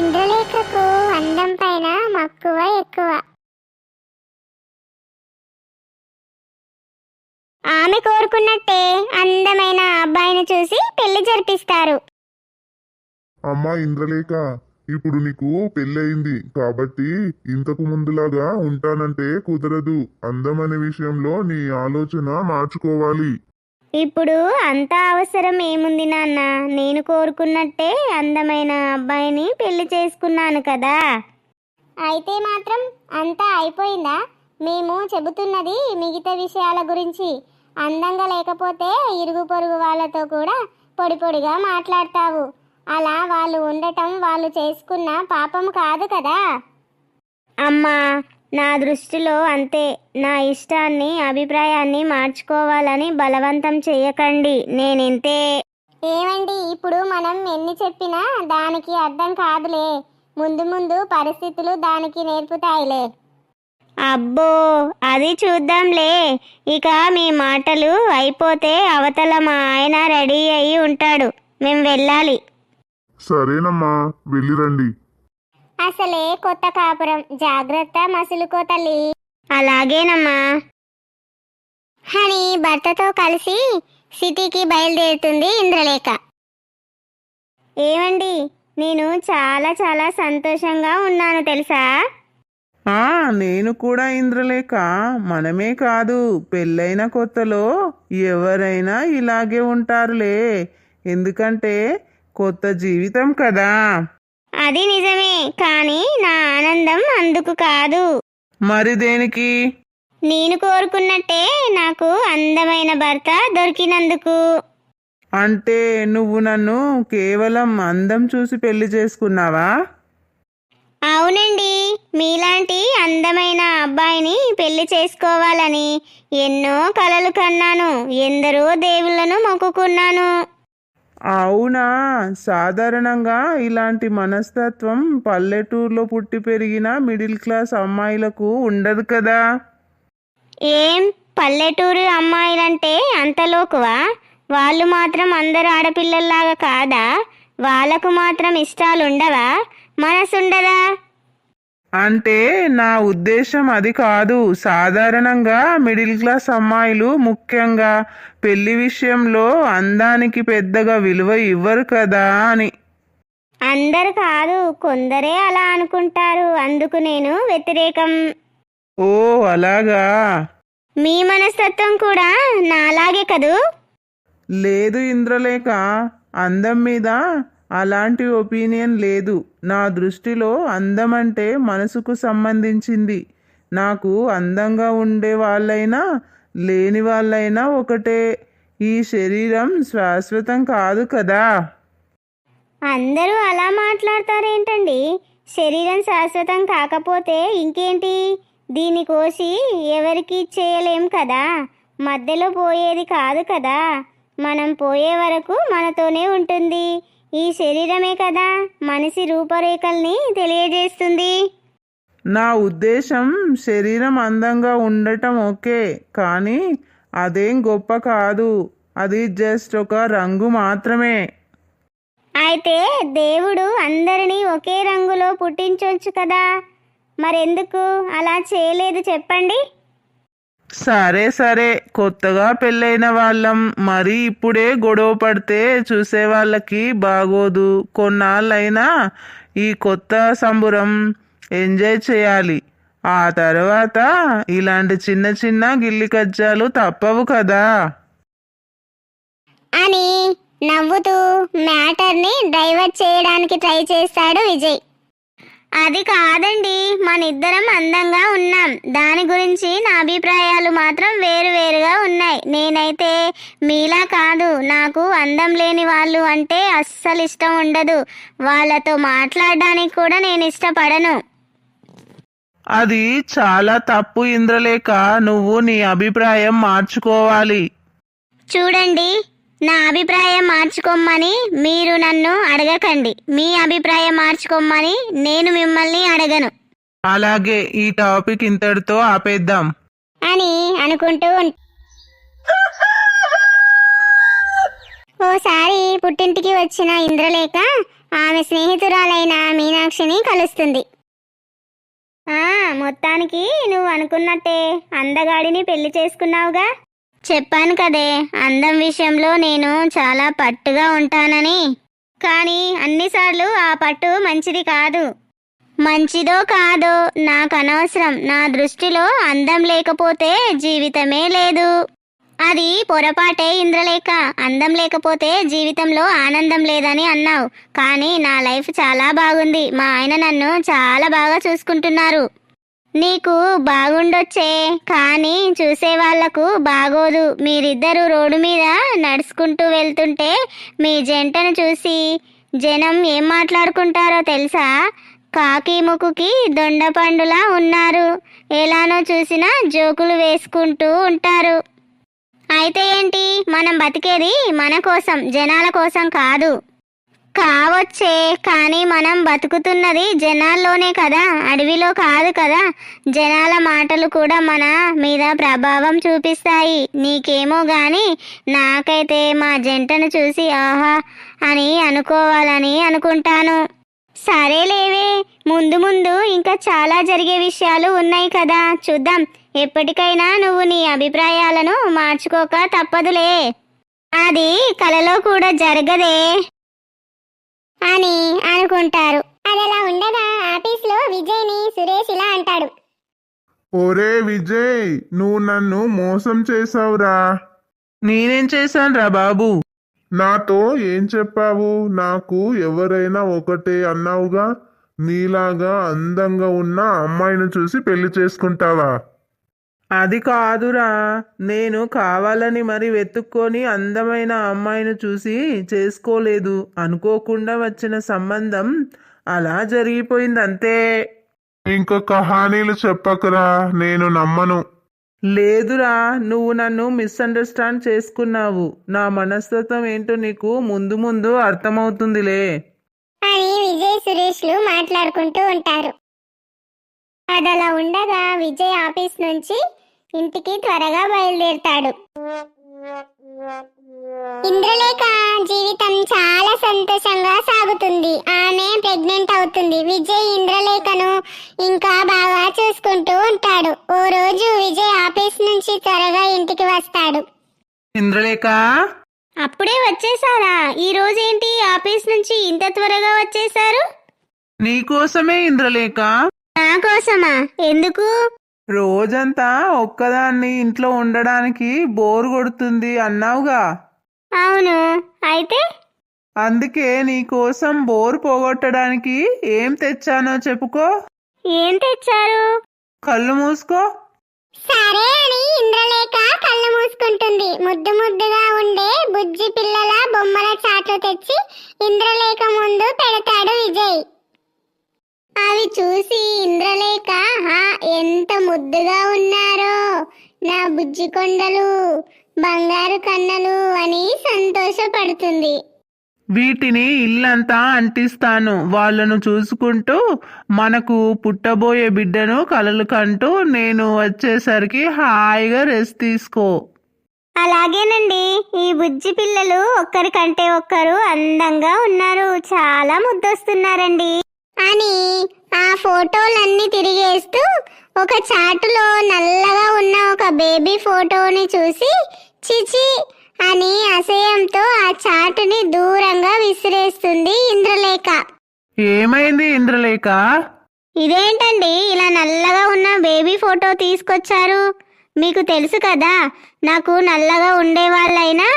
ఇంద్రలేఖకు అందం పైన మక్కువ ఎక్కువ. ఆమె కోరుకున్నట్టే అందమైన అబ్బాయిని చూసి పెళ్ళి జరిపిస్తారు. అమ్మా ఇంద్రలేఖ ఇప్పుడు నీకు పెళ్ళయింది కాబట్టి ఇంతకు ముందులాగా ఉంటానంటే కుదరదు. అందమనే విషయంలో నీ ఆలోచన మార్చుకోవాలి. ఇప్పుడు అంత అవసరం ఏముంది నాన్న? నేను కోరుకున్నట్టే అందమైన అబ్బాయిని పెళ్ళి చేసుకున్నాను కదా. అయితే మాత్రం అంతా అయిపోయిందా? మేము చెబుతున్నది మిగతా విషయాల గురించి. అందంగా లేకపోతే ఇరుగు పొరుగు వాళ్ళతో కూడా పొడి పొడిగా మాట్లాడతావు. అలా వాళ్ళు ఉండటం వాళ్ళు చేసుకున్న పాపం కాదు కదా. అమ్మా నా దృష్టిలో అంతే. నా ఇష్టాన్ని అభిప్రాయాన్ని మార్చుకోవాలని బలవంతం చేయకండి. నేనింతే. ఏమండి ఇప్పుడు మనం ఎన్ని చెప్పినా దానికి అర్థం కాదులే. ముందు ముందు పరిస్థితులు దానికి నేర్పుతాయిలే. అబ్బో అది చూద్దాంలే. ఇక మీ మాటలు అయిపోతే అవతల మా ఆయన రెడీ అయి ఉంటాడు. మేము వెళ్ళాలి. సరేనమ్మా వెళ్ళిరండి. అసలే కొత్త కాపురం. జాగ్రత్త మసులుకో తల్లి అలాగేనమ్మా. హని భర్తతో కలిసి సిటీకి బయలుదేరుతుంది ఇంద్రలేఖ. ఏమండి నేను చాలా చాలా సంతోషంగా ఉన్నాను తెలుసా? ఆ నేను కూడా ఇంద్రలేఖ. మనమే కాదు పెళ్ళైన కొత్తలో ఎవరైనా ఇలాగే ఉంటారులే. ఎందుకంటే కొత్త జీవితం కదా. అది నిజమే కానీ నా ఆనందం అందుకు కాదు. మరి దేనికి? నేను కోరుకున్నట్టే నాకు అందమైన భర్త దొరికినందుకు. అంటే నువ్వు నన్ను కేవలం అందం చూసి పెళ్ళి చేసుకున్నావా? అవునండి మీలాంటి అందమైన అబ్బాయిని పెళ్ళి చేసుకోవాలని ఎన్నో కలలు కన్నాను ఎందరో దేవుళ్ళను మొక్కుకున్నాను. అవునా? సాధారణంగా ఇలాంటి మనస్తత్వం పల్లెటూరులో పుట్టి పెరిగిన మిడిల్ క్లాస్ అమ్మాయిలకు ఉండదు కదా? ఏం? పల్లెటూరు అమ్మాయిలంటే అంత లోకువా? వాళ్ళు మాత్రం అందరు ఆడపిల్లల్లాగా కాదా? వాళ్ళకు మాత్రం ఇష్టాలు ఉండవా మనసుండదా? అంటే నా ఉద్దేశం అది కాదు. సాధారణంగా మిడిల్ క్లాస్ అమ్మాయిలు ముఖ్యంగా పెళ్ళి విషయంలో అందానికి పెద్దగా విలువ ఇవ్వరు కదా అని. అందరు కాదు కొందరే అలా అనుకుంటారు. అందుకు నేను వ్యతిరేకం. ఓ అలాగా? మీ మనస్తత్వం కూడా నాలాగే కదూ? లేదు ఇంద్రలేఖ అందం మీద అలాంటి ఒపీనియన్ లేదు. నా దృష్టిలో అందం అంటే మనసుకు సంబంధించింది. నాకు అందంగా ఉండే వాళ్ళైనా లేని వాళ్ళైనా ఒకటే. ఈ శరీరం శాశ్వతం కాదు కదా. అందరూ అలా మాట్లాడతారేంటండి? శరీరం శాశ్వతం కాకపోతే ఇంకేంటి? దీని కోసి ఎవరికి చేయలేం కదా. మధ్యలో పోయేది కాదు కదా. మనం పోయే వరకు మనతోనే ఉంటుంది. ఈ శరీరమే కదా మనిషి రూపరేఖల్ని తెలియజేస్తుంది. నా ఉద్దేశం శరీరం అందంగా ఉండటం ఓకే కానీ అదేం గొప్ప కాదు. అది జస్ట్ ఒక రంగు మాత్రమే. అయితే దేవుడు అందరినీ ఒకే రంగులో పుట్టించొచ్చు కదా. మరెందుకు? అలా చేయలేదు చెప్పండి. సరే సరే. కొత్తగా పెళ్ళైన వాళ్ళం. మరి ఇప్పుడే గొడవ పడితే చూసే వాళ్ళకి బాగోదు. కొన్నాళ్ళైనా ఈ కొత్త సంబురం ఎంజాయ్ చేయాలి. ఆ తర్వాత ఇలాంటి చిన్న చిన్న గిల్లి కజ్జాలు తప్పవు కదా. అని నవ్వుతూ మ్యాటర్ని డైవర్ట్ చేయడానికి ట్రై చేస్తాడు విజయ్. అది కాదండి మన ఇద్దరం అందంగా ఉన్నాం. దాని గురించి నా అభిప్రాయాలు మాత్రం వేరు వేరుగా ఉన్నాయి. నేనైతే మీలా కాదు నాకు అందం లేని వాళ్ళు అంటే అస్సలు ఇష్టం ఉండదు. వాళ్ళతో మాట్లాడడానికి కూడా నేను ఇష్టపడను. అది చాలా తప్పు ఇంద్రలేఖ. నువ్వు నీ అభిప్రాయం మార్చుకోవాలి. చూడండి నా అభిప్రాయం మార్చుకోమని మీరు నన్ను అడగకండి. మీ అభిప్రాయం మార్చుకోమని నేను మిమ్మల్ని అడగను. అలాగే ఈ టాపిక్ ఇంతటితో ఆపేద్దాం. అని అనుకుంటూ ఉం- ఓసారి పుట్టింటికి వచ్చిన ఇంద్రలేఖ ఆమె స్నేహితురాలైన మీనాక్షిని కలుస్తుంది. ఆ మొత్తానికి నువ్వు అనుకున్నట్టే అందగాడిని పెళ్ళి చేసుకున్నావుగా? చెప్పాను కదే. అందం విషయంలో నేను చాలా పట్టుగా ఉంటానని. కానీ అన్నిసార్లు ఆ పట్టు మంచిది కాదు. మంచిదో కాదో నాకు అనవసరం. నా దృష్టిలో అందం లేకపోతే జీవితమే లేదు. అది పొరపాటే ఇంద్రలేఖ. అందం లేకపోతే జీవితంలో ఆనందం లేదని అన్నావు. కానీ నా లైఫ్ చాలా బాగుంది. మా ఆయన నన్ను చాలా బాగా చూసుకుంటున్నారు. నీకు బాగుండొచ్చే కానీ చూసే వాళ్ళకు బాగోదు. మీరిద్దరూ రోడ్డు మీద నడుచుకుంటూ వెళ్తుంటే మీ జంటను చూసి జనం ఏం మాట్లాడుకుంటారో తెలుసా? కాకి ముక్కుకి దొండపండులా ఉన్నారు. ఎలానో చూసినా జోకులు వేసుకుంటూ ఉంటారు. అయితే ఏంటి? మనం బతికేది మన కోసం జనాల కోసం కాదు. కావచ్చే కానీ మనం బతుకుతున్నది జనాల్లోనే కదా అడవిలో కాదు కదా. జనాల మాటలు కూడా మన మీద ప్రభావం చూపిస్తాయి. నీకేమో గాని నాకైతే మా జంటను చూసి ఆహా అని అనుకోవాలని అనుకుంటాను. సరేలేవే ముందు ముందు ఇంకా చాలా జరిగే విషయాలు ఉన్నాయి కదా. చూద్దాం ఎప్పటికైనా నువ్వు నీ అభిప్రాయాలను మార్చుకోక తప్పదులే. అది కలలో కూడా జరగదే. అని అనుకుంటారు. అదలా ఉండగా ఆఫీస్లో విజయ్ని సురేష్ ఇలా అంటాడు. ఒరే విజయ్ నువ్వు నన్ను మోసం చేసావురా నేనేం చేశాను రా బాబు? నాతో ఏం చెప్పావు? నాకు ఎవరైనా ఒకటే అన్నావుగా? నీలాగా అందంగా ఉన్న అమ్మాయిని చూసి పెళ్ళి చేసుకుంటావా? అది కాదురా. నేను కావాలని మరి వెతుక్కొని అందమైన అమ్మాయిని చూసి చేసుకోలేదు. అనుకోకుండా వచ్చిన సంబంధం అలా జరిగిపోయింది అంతే ఇంకా కహానీలు చెప్పకురా. నేను నమ్మను. లేదురా. నువ్వు నన్ను మిస్అండర్స్టాండ్ చేసుకున్నావు. నా మనస్తత్వం ఏంటో నీకు ముందు ముందు అర్థమవుతుందిలే. అని విజయ్ సురేష్లు మాట్లాడుకుంటూ ఉంటారు. అదలా ఉండగా విజయ్ ఆఫీస్ నుంచి ఇంటికి త్వరగా బయలుదేరుతాడు. ఇంద్రలేఖ జీవితం చాలా సంతోషంగా సాగుతుంది. ఆమె ప్రెగ్నెంట్ అవుతుంది. విజయ్ ఇంద్రలేఖను ఇంకా బాగా చూసుకుంటూ ఉంటాడు. ఓ రోజు విజయ్ ఆఫీస్ నుంచి త్వరగా ఇంటికి వస్తాడు. ఇంద్రలేఖ? అప్పుడే వచ్చేసారా? ఈ రోజేంటి ఆఫీస్ నుంచి ఇంత త్వరగా వచ్చేసారు నీకోసమే ఇంద్రలేఖ. నా కోసమా? ఎందుకు? రోజంతా ఒక్కదాన్ని ఇంట్లో ఉండడానికి బోర్ కొడుతుంది అన్నావుగా. అవును. అయితే? అందుకే నీకోసం బోర్ పోగొట్టడానికి ఏం తెచ్చానో చెప్పుకో. ఏం తెచ్చారు? కళ్ళు మూసుకో. సరే అని ఇంద్రలేఖ కళ్ళు మూసుకుంటుంది. ముద్దు ముద్దుగా ఉండే బుజ్జి పిల్లల బొమ్మల చాట్లు తెచ్చి ఇంద్రలేఖ ముందు పెడతాడు విజయ్. అవి చూసి ఇంద్రలేఖ "హా, ఎంత ముద్దుగా ఉన్నారో నా బుజ్జి కొండలు బంగారు కన్నలు అని సంతోషపడుతుంది. వీటిని ఇల్లంతా అంటిస్తాను. వాళ్ళను చూసుకుంటూ మనకు పుట్టబోయే బిడ్డను కలలు కంటూ నేను వచ్చేసరికి హాయిగా రెస్ట్ తీసుకో. అలాగేనండి. ఈ బుజ్జి పిల్లలు ఒక్కరికంటే ఒక్కరు అందంగా ఉన్నారు. చాలా ముద్దొస్తున్నారండి. అని ఆ ఫోటోలన్నీ తిరిగేస్తూ ఒక చాటులో నల్లగా ఉన్న ఒక బేబీ ఫోటోని చూసి చిచి అని అసహ్యంతో ఆ చాటుని దూరంగా విసిరేస్తుంది ఇంద్రలేఖ. ఏమైంది ఇంద్రలేఖ? ఇదేంటండి ఇలా నల్లగా ఉన్న బేబీ ఫోటో తీసుకొచ్చారు? మీకు తెలుసు కదా నాకు నల్లగా ఉండే వాళ్ళైనా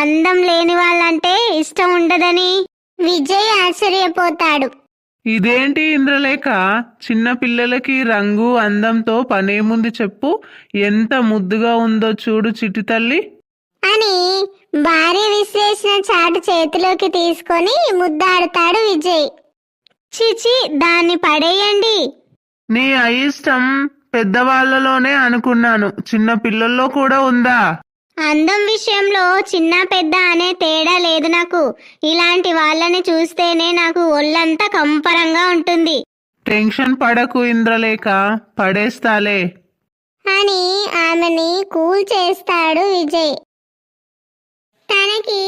అందం లేని వాళ్ళంటే ఇష్టం ఉండదని. విజయ్ ఆశ్చర్యపోతాడు. ఇదేంటి ఇంద్రలేఖ? చిన్న పిల్లలకి రంగు అందంతో పనేముంది చెప్పు. ఎంత ముద్దుగా ఉందో చూడు చిట్టి తల్లి. అని భార్య విశ్లేషణ చాటు చేతిలోకి తీసుకొని ముద్దాడుతాడు విజయ్. చిచి దాన్ని పడేయండి. నీ అయిష్టం పెద్దవాళ్ళలోనే అనుకున్నాను. చిన్న పిల్లల్లో కూడా ఉందా? అందం విషయంలో చిన్న పెద్ద అనే తేడా లేదు నాకు. ఇలాంటి వాళ్ళని చూస్తేనే నాకు ఒళ్ళంతా కంపరంగా ఉంటుంది. టెన్షన్ పడకు ఇంద్రలేఖ పడేస్తాలే. అని ఆమెని కూల్ చేస్తాడు విజయ్. తనకి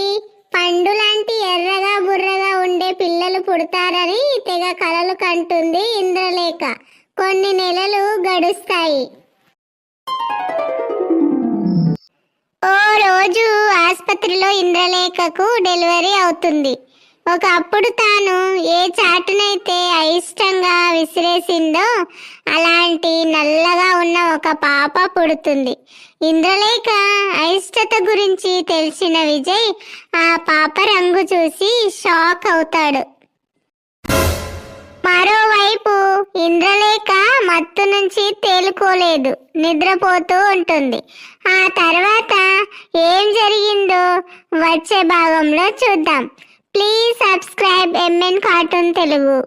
పండు లాంటి ఎర్రగా బుర్రగా ఉండే పిల్లలు పుడతారని తెగ కలలు కంటుంది ఇంద్రలేఖ. కొన్ని నెలలు గడుస్తాయి. ఆసుపత్రిలో ఇంద్రలేఖకు డెలివరీ అవుతుంది. ఒకప్పుడు తాను ఏ చాటునైతే అయిష్టంగా విసిరేసిందో అలాంటి నల్లగా ఉన్న ఒక పాప పుడుతుంది. ఇంద్రలేఖ అయిష్టత గురించి తెలిసిన విజయ్ ఆ పాప రంగు చూసి షాక్ అవుతాడు. మరోవైపు ఇంద్రలేఖ మత్తు నుంచి తేలుకోలేదు నిద్రపోతూ ఉంటుంది. ఆ తర్వాత ఏం జరిగిందో వచ్చే భాగంలో చూద్దాం. Please subscribe MN cartoon Telugu.